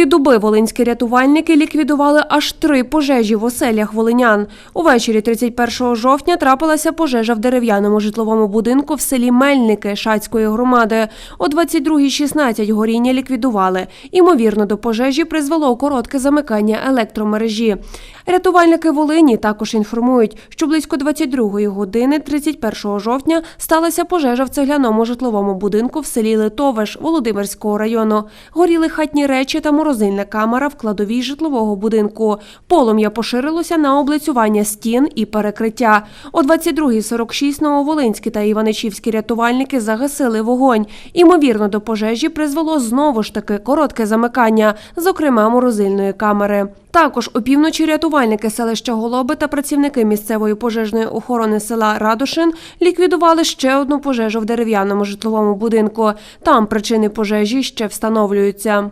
Минулої доби волинські рятувальники ліквідували аж три пожежі в оселях волинян. Увечері 31 жовтня трапилася пожежа в дерев'яному житловому будинку в селі Мельники Шацької громади. О 22.16 горіння ліквідували. Імовірно, до пожежі призвело коротке замикання електромережі. Рятувальники Волині також інформують, що близько 22 години 31 жовтня сталася пожежа в цегляному житловому будинку в селі Литовиш Володимирського району. Горіли хатні речі та морозильна камера в кладовій житлового будинку. Полум'я поширилося на облицювання стін і перекриття. О 22.46 Нововолинські та Іваничівські рятувальники загасили вогонь. Імовірно, до пожежі призвело знову ж таки коротке замикання, зокрема морозильної камери. Також опівночі рятувальники селища Голоби та працівники місцевої пожежної охорони села Радошин ліквідували ще одну пожежу в дерев'яному житловому будинку. Там причини пожежі ще встановлюються.